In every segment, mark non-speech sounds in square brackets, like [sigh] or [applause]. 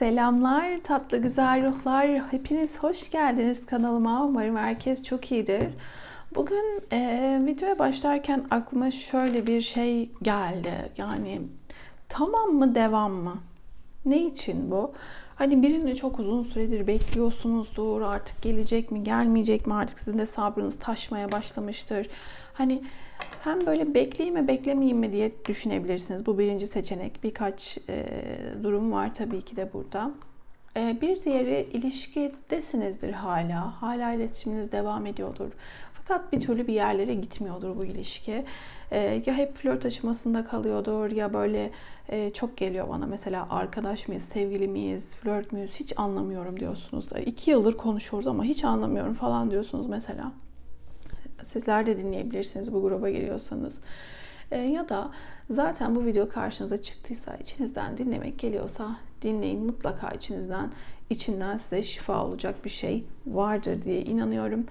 Selamlar tatlı güzel ruhlar. Hepiniz hoş geldiniz kanalıma. Umarım herkes çok iyidir. Bugün e, videoya başlarken aklıma şöyle bir şey geldi. Yani tamam mı devam mı? Ne için bu? Hani birini çok uzun süredir bekliyorsunuzdur. Artık gelecek mi, gelmeyecek mi? Artık sizin de sabrınız taşmaya başlamıştır. Hani hem böyle bekleyeyim mi beklemeyeyim mi diye düşünebilirsiniz. Bu birinci seçenek. Birkaç e, durum var tabii ki de burada. E, bir diğeri ilişkidesinizdir hala. Hala iletişiminiz devam ediyordur. Fakat bir türlü bir yerlere gitmiyordur bu ilişki. E, ya hep flört aşamasında kalıyordur ya böyle e, çok geliyor bana mesela arkadaş mıyız, sevgili miyiz, flört müyüz hiç anlamıyorum diyorsunuz. İki yıldır konuşuyoruz ama hiç anlamıyorum falan diyorsunuz mesela. Sizler de dinleyebilirsiniz bu gruba giriyorsanız. E, ya da zaten bu video karşınıza çıktıysa, içinizden dinlemek geliyorsa dinleyin. Mutlaka içinizden, içinden size şifa olacak bir şey vardır diye inanıyorum.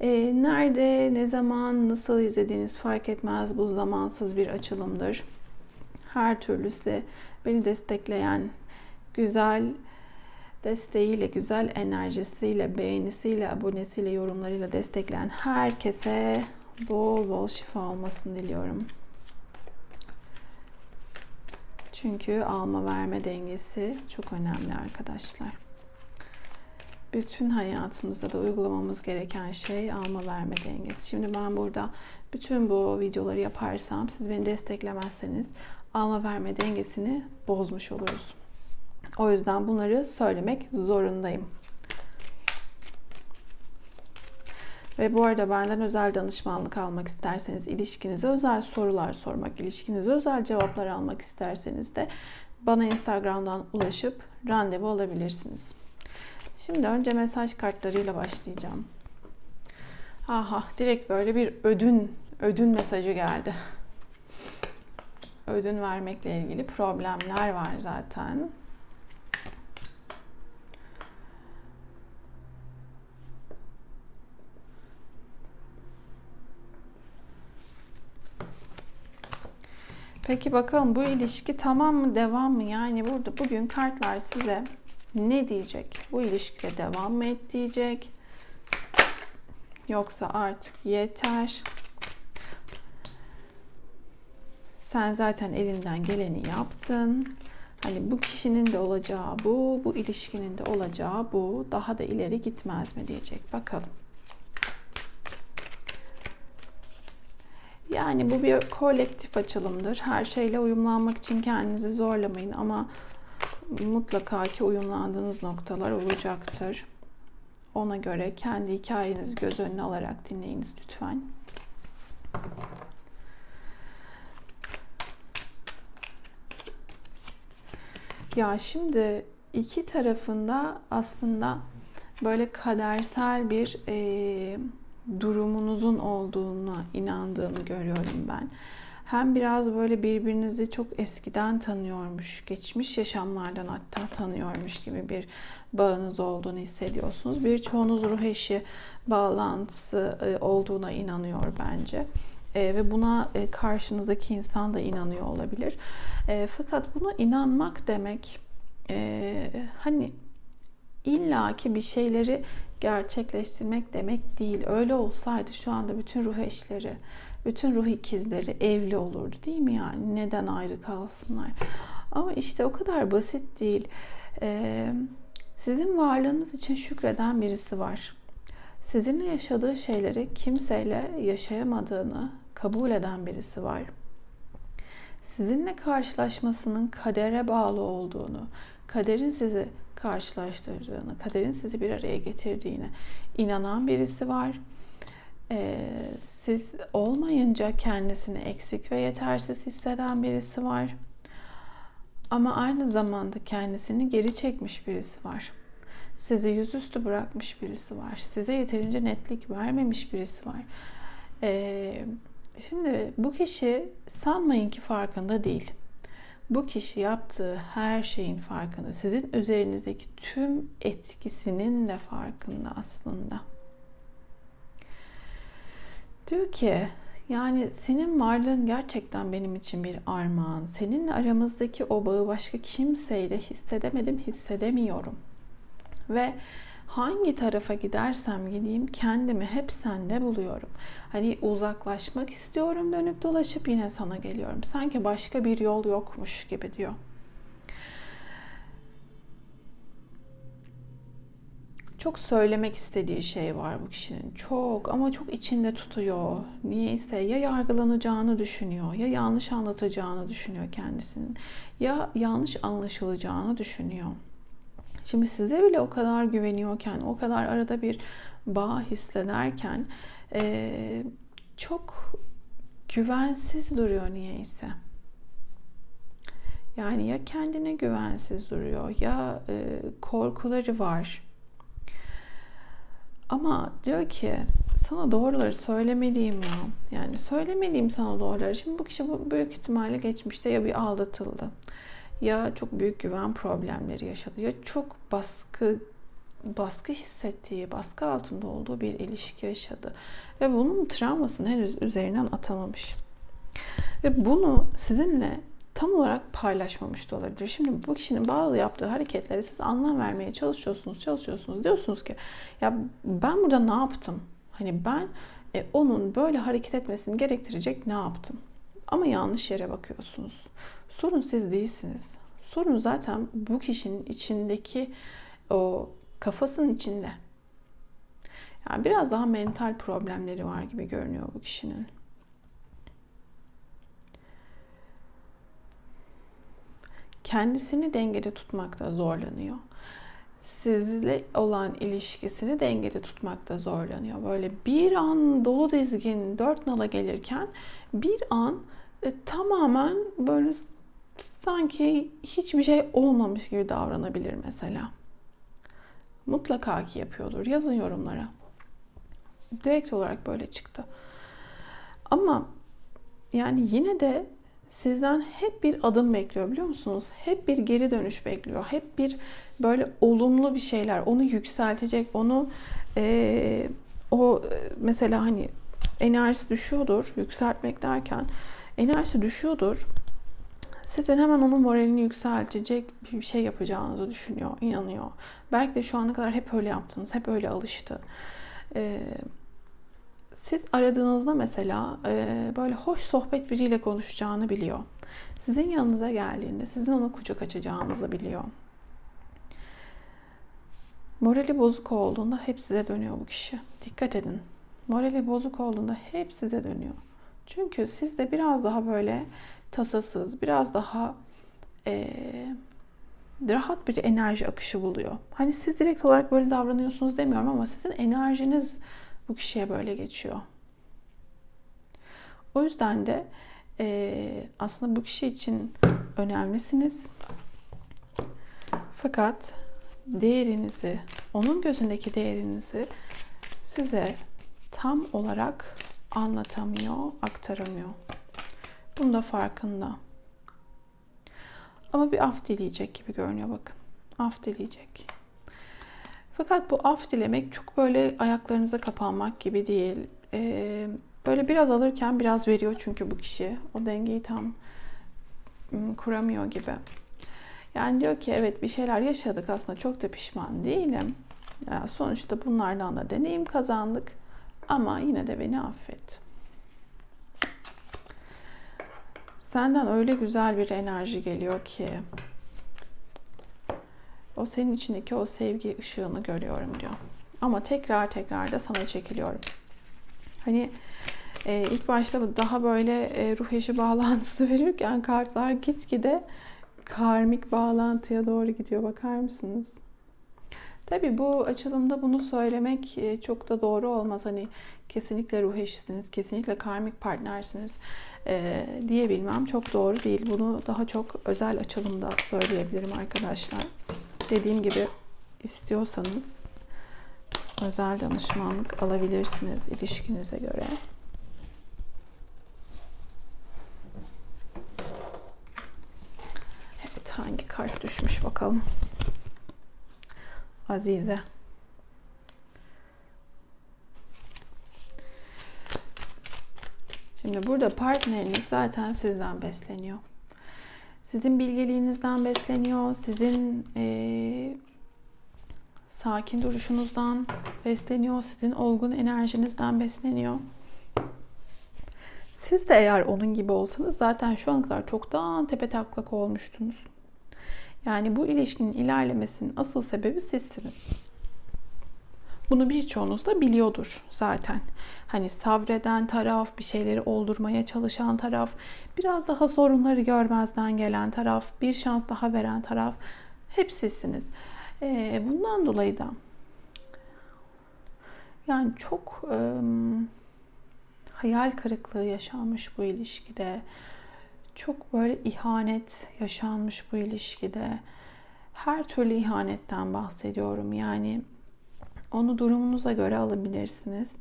E, nerede, ne zaman, nasıl izlediğiniz fark etmez. Bu zamansız bir açılımdır. Her türlü size beni destekleyen güzel desteğiyle, güzel enerjisiyle, beğenisiyle, abonesiyle, yorumlarıyla destekleyen herkese bol bol şifa olmasını diliyorum. Çünkü alma verme dengesi çok önemli arkadaşlar. Bütün hayatımızda da uygulamamız gereken şey alma verme dengesi. Şimdi ben burada bütün bu videoları yaparsam siz beni desteklemezseniz alma verme dengesini bozmuş oluruz. O yüzden bunları söylemek zorundayım. Ve bu arada benden özel danışmanlık almak isterseniz, ilişkinize özel sorular sormak, ilişkinize özel cevaplar almak isterseniz de bana Instagram'dan ulaşıp randevu alabilirsiniz. Şimdi önce mesaj kartlarıyla başlayacağım. Aha, direkt böyle bir ödün, ödün mesajı geldi. Ödün vermekle ilgili problemler var zaten. Peki bakalım bu ilişki tamam mı devam mı? Yani burada bugün kartlar size ne diyecek? Bu ilişkide devam mı et diyecek? Yoksa artık yeter. Sen zaten elinden geleni yaptın. Hani bu kişinin de olacağı bu, bu ilişkinin de olacağı bu. Daha da ileri gitmez mi diyecek. Bakalım. Yani bu bir kolektif açılımdır. Her şeyle uyumlanmak için kendinizi zorlamayın ama mutlaka ki uyumlandığınız noktalar olacaktır. Ona göre kendi hikayenizi göz önüne alarak dinleyiniz lütfen. Ya şimdi iki tarafında aslında böyle kadersel bir e, durumunuzun olduğuna inandığını görüyorum ben. Hem biraz böyle birbirinizi çok eskiden tanıyormuş, geçmiş yaşamlardan hatta tanıyormuş gibi bir bağınız olduğunu hissediyorsunuz. Birçoğunuz ruh eşi bağlantısı e, olduğuna inanıyor bence. E, ve buna e, karşınızdaki insan da inanıyor olabilir. E, fakat buna inanmak demek e, hani illaki bir şeyleri gerçekleştirmek demek değil. Öyle olsaydı şu anda bütün ruh eşleri, bütün ruh ikizleri evli olurdu değil mi yani? Neden ayrı kalsınlar? Ama işte o kadar basit değil. Ee, sizin varlığınız için şükreden birisi var. Sizinle yaşadığı şeyleri kimseyle yaşayamadığını kabul eden birisi var. Sizinle karşılaşmasının kadere bağlı olduğunu, kaderin sizi karşılaştırdığını, kaderin sizi bir araya getirdiğine inanan birisi var. Ee, siz olmayınca kendisini eksik ve yetersiz hisseden birisi var. Ama aynı zamanda kendisini geri çekmiş birisi var. Sizi yüzüstü bırakmış birisi var. Size yeterince netlik vermemiş birisi var. Ee, şimdi bu kişi sanmayın ki farkında değil bu kişi yaptığı her şeyin farkında. Sizin üzerinizdeki tüm etkisinin de farkında aslında. Diyor ki Yani senin varlığın gerçekten benim için bir armağan. Seninle aramızdaki o bağı başka kimseyle hissedemedim, hissedemiyorum. Ve hangi tarafa gidersem gideyim kendimi hep sende buluyorum. Hani uzaklaşmak istiyorum dönüp dolaşıp yine sana geliyorum. Sanki başka bir yol yokmuş gibi diyor. çok söylemek istediği şey var bu kişinin. Çok ama çok içinde tutuyor. Niyeyse ya yargılanacağını düşünüyor, ya yanlış anlatacağını düşünüyor kendisinin. Ya yanlış anlaşılacağını düşünüyor. Şimdi size bile o kadar güveniyorken, o kadar arada bir bağ hissederken e, çok güvensiz duruyor niyeyse. Yani ya kendine güvensiz duruyor ya e, korkuları var ama diyor ki sana doğruları söylemeliyim ya. Yani söylemeliyim sana doğruları. Şimdi bu kişi büyük ihtimalle geçmişte ya bir aldatıldı. Ya çok büyük güven problemleri yaşadı. Ya çok baskı baskı hissettiği, baskı altında olduğu bir ilişki yaşadı. Ve bunun travmasını henüz üzerinden atamamış. Ve bunu sizinle tam olarak paylaşmamış da olabilir. Şimdi bu kişinin bazı yaptığı hareketlere siz anlam vermeye çalışıyorsunuz, çalışıyorsunuz. Diyorsunuz ki ya ben burada ne yaptım? Hani ben e, onun böyle hareket etmesini gerektirecek ne yaptım? Ama yanlış yere bakıyorsunuz. Sorun siz değilsiniz. Sorun zaten bu kişinin içindeki o kafasının içinde. Yani biraz daha mental problemleri var gibi görünüyor bu kişinin. kendisini dengede tutmakta zorlanıyor. Sizle olan ilişkisini dengede tutmakta zorlanıyor. Böyle bir an dolu dizgin dört nala gelirken bir an e, tamamen böyle sanki hiçbir şey olmamış gibi davranabilir mesela. Mutlaka ki yapıyordur. Yazın yorumlara. Direkt olarak böyle çıktı. Ama yani yine de sizden hep bir adım bekliyor biliyor musunuz? Hep bir geri dönüş bekliyor. Hep bir böyle olumlu bir şeyler. Onu yükseltecek, onu e, o mesela hani enerjisi düşüyordur. Yükseltmek derken enerjisi düşüyordur. Sizin hemen onun moralini yükseltecek bir şey yapacağınızı düşünüyor, inanıyor. Belki de şu ana kadar hep öyle yaptınız, hep öyle alıştı. Ee, siz aradığınızda mesela e, böyle hoş sohbet biriyle konuşacağını biliyor. Sizin yanınıza geldiğinde sizin ona kucak açacağınızı biliyor. Morali bozuk olduğunda hep size dönüyor bu kişi. Dikkat edin. Morali bozuk olduğunda hep size dönüyor. Çünkü sizde biraz daha böyle tasasız, biraz daha e, rahat bir enerji akışı buluyor. Hani siz direkt olarak böyle davranıyorsunuz demiyorum ama sizin enerjiniz bu kişiye böyle geçiyor. O yüzden de e, aslında bu kişi için önemlisiniz. Fakat değerinizi, onun gözündeki değerinizi size tam olarak anlatamıyor, aktaramıyor. Bunun da farkında. Ama bir af dileyecek gibi görünüyor bakın. Af dileyecek. Fakat bu af dilemek çok böyle ayaklarınıza kapanmak gibi değil. Ee, böyle biraz alırken biraz veriyor çünkü bu kişi. O dengeyi tam kuramıyor gibi. Yani diyor ki evet bir şeyler yaşadık aslında çok da pişman değilim. Yani sonuçta bunlardan da deneyim kazandık. Ama yine de beni affet. Senden öyle güzel bir enerji geliyor ki o senin içindeki o sevgi ışığını görüyorum diyor. Ama tekrar tekrar da sana çekiliyorum. Hani e, ilk başta daha böyle e, ruh eşi [laughs] bağlantısı verirken kartlar gitgide karmik bağlantıya doğru gidiyor. Bakar mısınız? Tabii bu açılımda bunu söylemek e, çok da doğru olmaz. Hani kesinlikle ruh eşisiniz, kesinlikle karmik partnersiniz e, diyebilmem çok doğru değil. Bunu daha çok özel açılımda söyleyebilirim arkadaşlar dediğim gibi istiyorsanız özel danışmanlık alabilirsiniz ilişkinize göre. Evet hangi kart düşmüş bakalım. Azize. Şimdi burada partneriniz zaten sizden besleniyor. Sizin bilgeliğinizden besleniyor. Sizin eee, sakin duruşunuzdan besleniyor. Sizin olgun enerjinizden besleniyor. Siz de eğer onun gibi olsanız zaten şu ana kadar çoktan tepe taklak olmuştunuz. Yani bu ilişkinin ilerlemesinin asıl sebebi sizsiniz. Bunu birçoğunuz da biliyordur zaten. Hani sabreden taraf, bir şeyleri oldurmaya çalışan taraf, biraz daha sorunları görmezden gelen taraf, bir şans daha veren taraf hep sizsiniz. Ee, bundan dolayı da yani çok ım, hayal kırıklığı yaşanmış bu ilişkide. Çok böyle ihanet yaşanmış bu ilişkide. Her türlü ihanetten bahsediyorum. Yani onu durumunuza göre alabilirsiniz.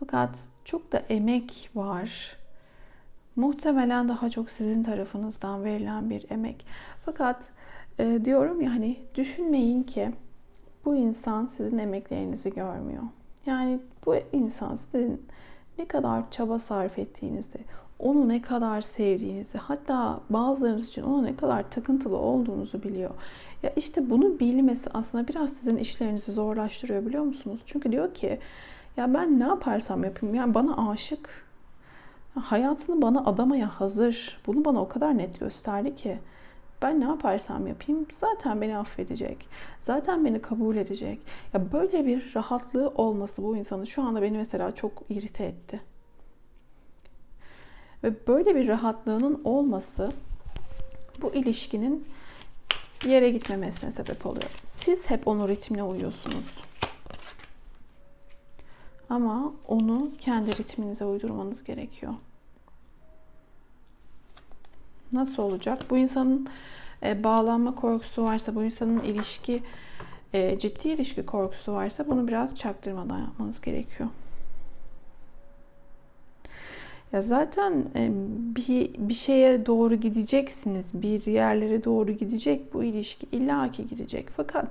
Fakat çok da emek var. Muhtemelen daha çok sizin tarafınızdan verilen bir emek. Fakat e, diyorum ya hani düşünmeyin ki bu insan sizin emeklerinizi görmüyor. Yani bu insan sizin ne kadar çaba sarf ettiğinizi, onu ne kadar sevdiğinizi, hatta bazılarınız için ona ne kadar takıntılı olduğunuzu biliyor. Ya işte bunu bilmesi aslında biraz sizin işlerinizi zorlaştırıyor biliyor musunuz? Çünkü diyor ki ya ben ne yaparsam yapayım yani bana aşık. Hayatını bana adamaya hazır. Bunu bana o kadar net gösterdi ki ben ne yaparsam yapayım zaten beni affedecek. Zaten beni kabul edecek. Ya böyle bir rahatlığı olması bu insanın şu anda beni mesela çok irite etti. Ve böyle bir rahatlığının olması bu ilişkinin yere gitmemesine sebep oluyor. Siz hep onun ritmine uyuyorsunuz. Ama onu kendi ritminize uydurmanız gerekiyor. Nasıl olacak? Bu insanın e, bağlanma korkusu varsa, bu insanın ilişki e, ciddi ilişki korkusu varsa bunu biraz çaktırmadan yapmanız gerekiyor. Ya zaten e, bir bir şeye doğru gideceksiniz, bir yerlere doğru gidecek bu ilişki illaki gidecek. Fakat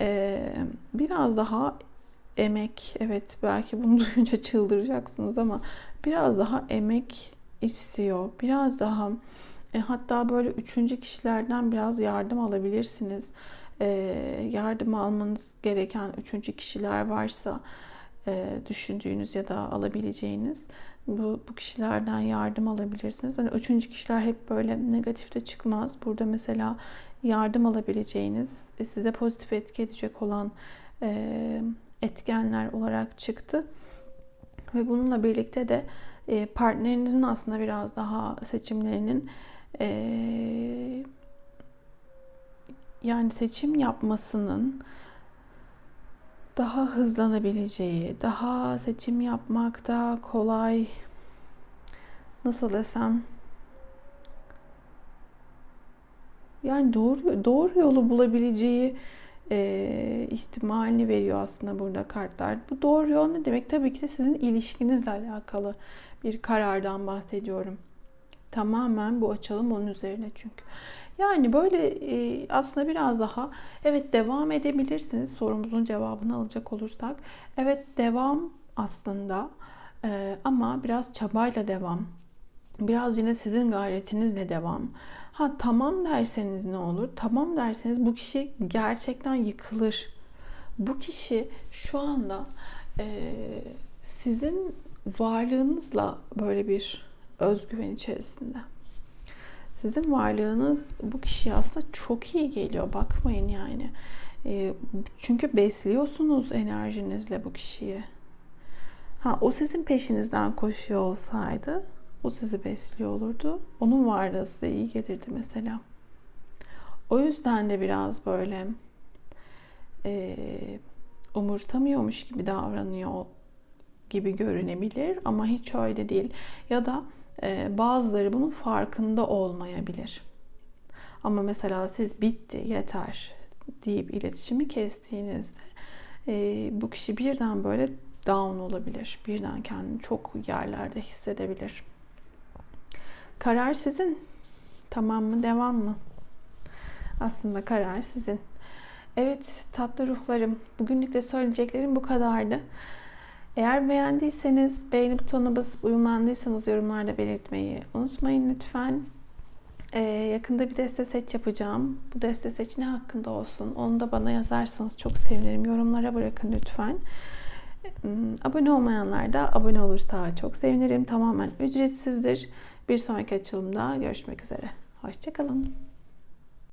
e, biraz daha emek, evet belki bunu [laughs] duyunca çıldıracaksınız ama biraz daha emek istiyor. Biraz daha e, hatta böyle üçüncü kişilerden biraz yardım alabilirsiniz. E, yardım almanız gereken üçüncü kişiler varsa e, düşündüğünüz ya da alabileceğiniz bu, bu kişilerden yardım alabilirsiniz. Hani üçüncü kişiler hep böyle negatifte çıkmaz. Burada mesela yardım alabileceğiniz, e, size pozitif etki edecek olan e, etkenler olarak çıktı. Ve bununla birlikte de e, partnerinizin aslında biraz daha seçimlerinin e, yani seçim yapmasının daha hızlanabileceği, daha seçim yapmakta kolay nasıl desem yani doğru doğru yolu bulabileceği e, ihtimalini veriyor aslında burada kartlar. Bu doğru yol ne demek? Tabii ki de sizin ilişkinizle alakalı bir karardan bahsediyorum. Tamamen bu açalım onun üzerine çünkü. Yani böyle e, aslında biraz daha evet devam edebilirsiniz sorumuzun cevabını alacak olursak. Evet devam aslında e, ama biraz çabayla devam. Biraz yine sizin gayretinizle devam. Ha tamam derseniz ne olur? Tamam derseniz bu kişi gerçekten yıkılır. Bu kişi şu anda e, sizin varlığınızla böyle bir özgüven içerisinde. Sizin varlığınız bu kişiye aslında çok iyi geliyor. Bakmayın yani. E, çünkü besliyorsunuz enerjinizle bu kişiyi. Ha o sizin peşinizden koşuyor olsaydı o sizi besliyor olurdu. Onun varlığı size iyi gelirdi mesela. O yüzden de biraz böyle e, umursamıyormuş gibi davranıyor gibi görünebilir ama hiç öyle değil. Ya da bazıları bunun farkında olmayabilir. Ama mesela siz bitti yeter deyip iletişimi kestiğinizde e, bu kişi birden böyle down olabilir. Birden kendini çok yerlerde hissedebilir. Karar sizin. Tamam mı? Devam mı? Aslında karar sizin. Evet tatlı ruhlarım. Bugünlük de söyleyeceklerim bu kadardı. Eğer beğendiyseniz beğeni butonuna basıp uyumlandıysanız yorumlarda belirtmeyi unutmayın lütfen. Ee, yakında bir deste seç yapacağım. Bu deste seç ne hakkında olsun onu da bana yazarsanız çok sevinirim. Yorumlara bırakın lütfen. Hmm, Abone olmayanlar da abone olursa çok sevinirim. Tamamen ücretsizdir. Bir sonraki açılımda görüşmek üzere. Hoşçakalın.